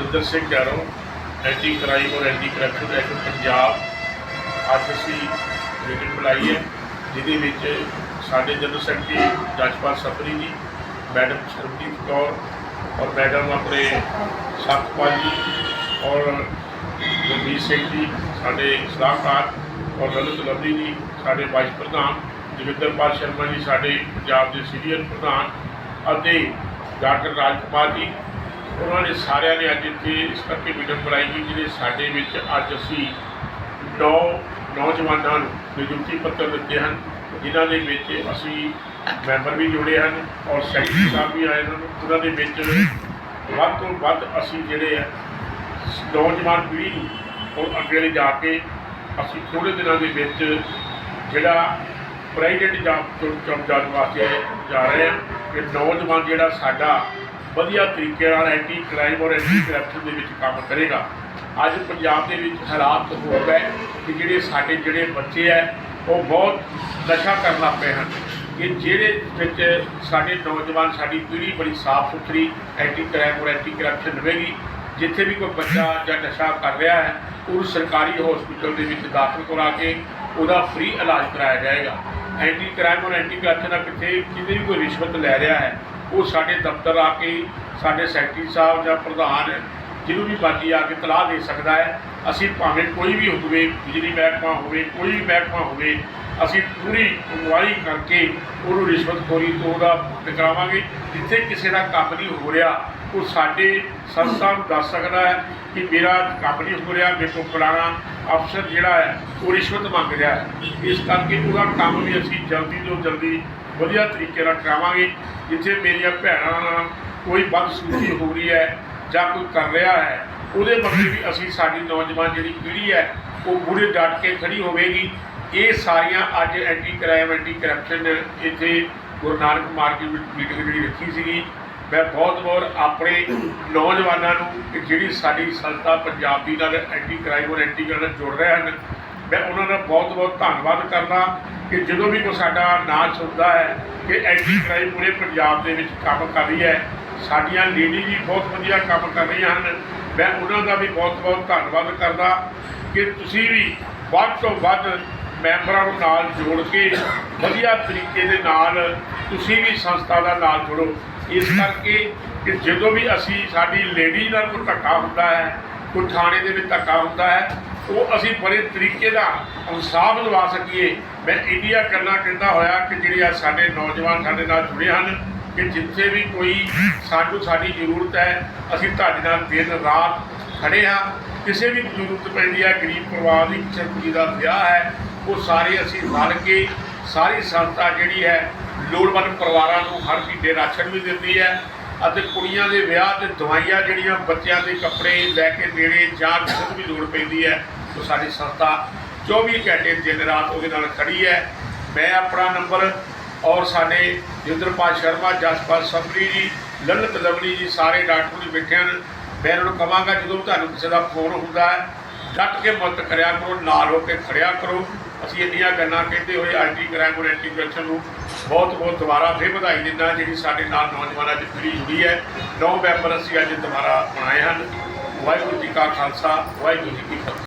ਦਵਿੰਦਰ ਸਿੰਘ ਗਿਆਰੋ anti crime ਔਰ anti corruption act Punjab ਅੱਜ ਅਸੀਂ ਮੀਟਿੰਗ ਬੁਲਾਈ ਹੈ, ਜਿਹਦੇ ਵਿੱਚ ਸਾਡੇ ਜਨਰਲ ਸੈਕਟਰੀ ਜਸਪਾਲ ਸਫਰੀ ਜੀ, ਮੈਡਮ ਸਰਬਜੀਤ ਕੌਰ ਔਰ ਮੈਡਮ ਆਪਣੇ ਸਤਪਾਲ ਜੀ ਔਰ ਗੁਰਮੀਤ ਸਿੰਘ ਜੀ, ਸਾਡੇ ਸਲਾਹਕਾਰ ਔਰ ਲਲਿਤ ਲਵਲੀ ਜੀ, ਸਾਡੇ ਵਾਈਸ ਪ੍ਰਧਾਨ ਜਗਿੰਦਰਪਾਲ ਸ਼ਰਮਾ ਜੀ, ਸਾਡੇ ਪੰਜਾਬ ਦੇ ਸੀਨੀਅਰ ਪ੍ਰਧਾਨ ਅਤੇ ਡਾਕਟਰ ਰਾਜਕੁਮਾਰ ਜੀ ਉਹਨਾਂ ਨੇ ਸਾਰਿਆਂ ਨੇ ਅੱਜ ਇੱਥੇ ਇਸ ਕਰਕੇ ਮੀਟਿੰਗ ਬੁਲਾਈ ਗਈ ਜਿਹੜੇ ਸਾਡੇ ਵਿੱਚ ਅੱਜ ਅਸੀਂ ਨੌ ਨੌਜਵਾਨਾਂ ਨੂੰ ਨਿਯੁਕਤੀ ਪੱਤਰ ਦਿੱਤੇ ਹਨ, ਜਿਨ੍ਹਾਂ ਦੇ ਵਿੱਚ ਅਸੀਂ ਮੈਂਬਰ ਵੀ ਜੁੜੇ ਹਨ ਔਰ ਸੈਕਟਰੀ ਸਾਹਿਬ ਵੀ ਆਏ ਹਨ। ਉਹਨਾਂ ਦੇ ਵਿੱਚ ਵੱਧ ਤੋਂ ਵੱਧ ਅਸੀਂ ਜਿਹੜੇ ਆ, ਨੌਜਵਾਨ ਪੀੜ੍ਹੀ ਨੂੰ ਹੁਣ ਅੱਗੇ ਲੈ ਜਾ ਕੇ ਅਸੀਂ ਥੋੜ੍ਹੇ ਦਿਨਾਂ ਦੇ ਵਿੱਚ ਜਿਹੜਾ ਪ੍ਰਾਈਵੇਟ ਜੌਬ ਤੋਂ ਜੌਬ ਜਾਣ ਵਾਸਤੇ ਜਾ ਰਹੇ ਹਾਂ। ਕਿ ਨੌਜਵਾਨ ਜਿਹੜਾ ਸਾਡਾ ਵਧੀਆ ਤਰੀਕੇ ਨਾਲ ਐਂਟੀ ਕ੍ਰਾਈਮ ਔਰ ਐਂਟੀ ਕਰਪਸ਼ਨ ਦੇ ਵਿੱਚ ਕੰਮ ਕਰੇਗਾ। ਅੱਜ ਪੰਜਾਬ ਦੇ ਵਿੱਚ ਹਾਲਾਤ ਹੋ ਗਏ ਕਿ ਜਿਹੜੇ ਸਾਡੇ ਜਿਹੜੇ ਬੱਚੇ ਹੈ, ਉਹ ਬਹੁਤ ਨਸ਼ਾ ਕਰਨ ਲੱਗ ਪਏ ਹਨ। ਕਿ ਜਿਹੜੇ ਵਿੱਚ ਸਾਡੇ ਨੌਜਵਾਨ, ਸਾਡੀ ਪੀੜ੍ਹੀ ਬੜੀ ਸਾਫ਼ ਸੁਥਰੀ ਐਂਟੀ ਕ੍ਰਾਈਮ ਔਰ ਐਂਟੀ ਕਰਪਸ਼ਨ ਰਹੇਗੀ ਜਿੱਥੇ ਵੀ ਕੋਈ ਬੱਚਾ ਜਾਂ ਨਸ਼ਾ ਕਰ ਰਿਹਾ ਹੈ ਉਹ ਸਰਕਾਰੀ ਹਸਪੀਟਲ ਦੇ ਵਿੱਚ ਦਾਖਲ ਕਰਾ ਕੇ ਉਹਦਾ ਫ੍ਰੀ ਇਲਾਜ ਕਰਾਇਆ ਜਾਏਗਾ। ਐਂਟੀ ਕ੍ਰਾਈਮ ਔਰ ਐਂਟੀ ਕਰਪਸ਼ਨ ਦਾ ਕਿਤੇ ਕਿਤੇ ਵੀ ਕੋਈ ਰਿਸ਼ਵਤ ਲੈ ਰਿਹਾ ਹੈ ਉਹ ਸਾਡੇ ਦਫ਼ਤਰ ਆ ਕੇ ਸਾਡੇ ਸੈਕਟਰੀ ਸਾਹਿਬ ਜਾਂ ਪ੍ਰਧਾਨ ਜਿਹਨੂੰ ਵੀ ਬਾਜੀ ਆ ਕੇ ਤਲਾਹ ਦੇ ਸਕਦਾ ਹੈ। ਅਸੀਂ ਭਾਵੇਂ ਕੋਈ ਵੀ ਹੋਵੇ, ਬਿਜਲੀ ਮਹਿਕਮਾ ਹੋਵੇ, ਕੋਈ ਵੀ ਮਹਿਕਮਾ ਹੋਵੇ, ਅਸੀਂ ਪੂਰੀ ਅਗਵਾਈ ਕਰਕੇ ਉਹਨੂੰ ਰਿਸ਼ਵਤਖੋਰੀ ਤੋਂ ਉਹਦਾ ਟਕਰਾਵਾਂਗੇ ਜਿੱਥੇ ਕਿਸੇ ਦਾ ਕੰਮ ਨਹੀਂ ਹੋ ਰਿਹਾ, ਉਹ ਸਾਡੇ ਸੰਸਥਾ ਨੂੰ ਦੱਸ ਸਕਦਾ ਹੈ ਕਿ ਮੇਰਾ ਕੰਮ ਨਹੀਂ ਹੋ ਰਿਹਾ, ਮੇਰੇ ਕੋਲ ਪੁਰਾਣਾ ਅਫਸਰ ਜਿਹੜਾ ਹੈ, ਉਹ ਰਿਸ਼ਵਤ ਮੰਗ ਰਿਹਾ ਹੈ। ਇਸ ਕਰਕੇ ਉਹਦਾ ਕੰਮ ਵੀ ਅਸੀਂ ਜਲਦੀ ਤੋਂ ਜਲਦੀ ਵਧੀਆ ਤਰੀਕੇ ਨਾਲ ਕਰਾਵਾਂਗੇ, ਜਿੱਥੇ ਮੇਰੀਆਂ ਭੈਣਾਂ ਨਾਲ ਕੋਈ ਬਦਸਲੂਕੀ ਹੋ ਰਹੀ ਹੈ ਜਾਂ ਕੋਈ ਕਰ ਰਿਹਾ ਹੈ, ਉਹਦੇ ਬਾਰੇ ਵੀ ਅਸੀਂ ਸਾਡੀ ਨੌਜਵਾਨ ਜਿਹੜੀ ਪੀੜ੍ਹੀ ਹੈ, ਉਹ ਪੂਰੇ ਡਟ ਕੇ ਖੜੀ ਹੋਵੇਗੀ। ਇਹ ਸਾਰੀਆਂ ਅੱਜ ਐਂਟੀ ਕ੍ਰਾਈਮ ਐਂਟੀ ਕਰਪਸ਼ਨ ਇੱਥੇ ਗੁਰੂ ਨਾਨਕ ਮਾਰਕੀਟ ਵਿੱਚ ਮੀਟਿੰਗ ਜਿਹੜੀ ਰੱਖੀ ਸੀਗੀ। ਮੈਂ ਬਹੁਤ ਬਹੁਤ ਆਪਣੇ ਨੌਜਵਾਨਾਂ ਨੂੰ ਕਿ ਜਿਹੜੀ ਸਾਡੀ ਸੰਸਥਾ ਪੰਜਾਬ ਦੀ ਨਾਲ ਐਂਟੀ ਕ੍ਰਾਈਮ ਔਰ ਐਂਟੀ ਕਰਨ ਜੁੜ ਰਹੇ ਹਨ ਮੈਂ ਉਹਨਾਂ ਦਾ ਬਹੁਤ ਬਹੁਤ ਧੰਨਵਾਦ ਕਰਦਾ ਕਿ ਜਦੋਂ ਵੀ ਕੋਈ ਸਾਡਾ ਨਾਂ ਸੁਣਦਾ ਹੈ ਕਿ ਐਂਟੀ ਕ੍ਰਾਈਮ ਪੂਰੇ ਪੰਜਾਬ ਦੇ ਵਿੱਚ ਕੰਮ ਕਰ ਰਹੀ ਹੈ, ਸਾਡੀਆਂ ਲੇਡੀ ਵੀ ਬਹੁਤ ਵਧੀਆ ਕੰਮ ਕਰ ਰਹੀਆਂ ਹਨ। ਮੈਂ ਉਹਨਾਂ ਦਾ ਵੀ ਬਹੁਤ ਬਹੁਤ ਧੰਨਵਾਦ ਕਰਦਾ ਕਿ ਤੁਸੀਂ ਵੀ ਵੱਧ ਤੋਂ ਵੱਧ ਮੈਂਬਰਾਂ ਨੂੰ ਨਾਲ ਜੋੜ ਕੇ ਵਧੀਆ ਤਰੀਕੇ ਦੇ ਨਾਲ ਤੁਸੀਂ ਵੀ ਸੰਸਥਾ ਦਾ ਨਾਲ ਜੋੜੋ। ਇਸ ਕਰਕੇ ਕਿ ਜਦੋਂ ਵੀ ਅਸੀਂ ਸਾਡੀ ਲੇਡੀ ਨਾਲ ਕੋਈ ਧੱਕਾ ਹੁੰਦਾ ਹੈ, ਕੋਈ ਥਾਣੇ ਦੇ ਵਿੱਚ ਧੱਕਾ ਹੁੰਦਾ ਹੈ ਉਹ ਅਸੀਂ ਬੜੇ ਤਰੀਕੇ ਦਾ ਇਨਸਾਫ ਦਿਵਾ ਸਕੀਏ। ਮੈਂ ਇੰਡੀਆ ਕਰਨਾ ਕਹਿੰਦਾ ਹੋਇਆ ਕਿ ਜਿਹੜੇ ਆ ਸਾਡੇ ਨੌਜਵਾਨ ਸਾਡੇ ਨਾਲ ਜੁੜੇ ਹਨ, ਕਿ ਜਿੱਥੇ ਵੀ ਕੋਈ ਸਾਨੂੰ ਸਾਡੀ ਜ਼ਰੂਰਤ ਹੈ, ਅਸੀਂ ਤੁਹਾਡੇ ਨਾਲ ਦਿਨ ਰਾਤ ਖੜੇ ਹਾਂ। ਕਿਸੇ ਵੀ ਜ਼ਰੂਰਤ ਪੈਂਦੀ ਹੈ, ਗਰੀਬ ਪਰਿਵਾਰ ਦੀ, ਕਿਸੇ ਕੁੜੀ ਦਾ ਵਿਆਹ ਹੈ, ਉਹ ਸਾਰੇ ਅਸੀਂ ਰਲ ਕੇ ਸਾਰੀ ਸੰਸਥਾ ਜਿਹੜੀ ਹੈ, ਲੋੜਵੰਦ ਪਰਿਵਾਰਾਂ ਨੂੰ ਹਰ ਮਹੀਨੇ ਰਾਸ਼ਨ ਵੀ ਦਿੰਦੀ ਹੈ ਅਤੇ ਕੁੜੀਆਂ ਦੇ ਵਿਆਹ ਤੇ ਦਵਾਈਆਂ ਜਿਹੜੀਆਂ ਬੱਚਿਆਂ ਦੇ ਕੱਪੜੇ ਲੈ ਕੇ ਦੇਣੇ ਜਾਂ ਕਿਸੇ ਵੀ ਲੋੜ ਪੈਂਦੀ ਹੈ ਉਹ ਸਾਡੀ ਸੰਸਥਾ 24 ਘੰਟੇ ਦਿਨ ਰਾਤ ਉਹਦੇ ਨਾਲ ਖੜੀ ਹੈ। ਮੈਂ ਆਪਣਾ ਨੰਬਰ ਔਰ ਸਾਡੇ ਜਿੰਦਰਪਾਲ ਸ਼ਰਮਾ, ਜਸਪਾਲ ਸਫਰੀ ਜੀ, ਲਲਿਤ ਲਵਲੀ ਜੀ, ਸਾਰੇ ਡਾਕਟਰ ਜੀ ਬੈਠੇ ਹਨ। ਮੈਂ ਇਹਨਾਂ ਨੂੰ ਕਹਾਂਗਾ, ਜਦੋਂ ਤੁਹਾਨੂੰ ਕਿਸੇ ਦਾ ਫੋਨ ਹੁੰਦਾ ਹੈ, ਡਟ ਕੇ ਮਦਦ ਕਰਿਆ ਕਰੋ, ਨਾਲ ਹੋ ਕੇ ਖੜਿਆ ਕਰੋ। ਅਸੀਂ ਇੰਨੀਆਂ ਗੱਲਾਂ ਕਹਿੰਦੇ ਹੋਏ ਐਂਟੀ ਕ੍ਰਾਈਮ ਔਰ ਐਂਟੀ ਕਰਪਸ਼ਨ ਨੂੰ ਬਹੁਤ ਬਹੁਤ ਦੁਬਾਰਾ ਫਿਰ ਵਧਾਈ ਦਿੰਦਾ ਜਿਹੜੀ ਸਾਡੇ ਨਾਲ ਨੌਜਵਾਨਾਂ ਦੀ ਪੀੜ੍ਹੀ ਜੁੜੀ ਹੈ। ਨੌ ਮੈਂਬਰ ਅਸੀਂ ਅੱਜ ਦੁਬਾਰਾ ਬਣਾਏ ਹਨ। ਵਾਹਿਗੁਰੂ ਜੀ ਕਾ ਖਾਲਸਾ, ਵਾਹਿਗੁਰੂ ਜੀ ਕੀ ਫਤਿਹ।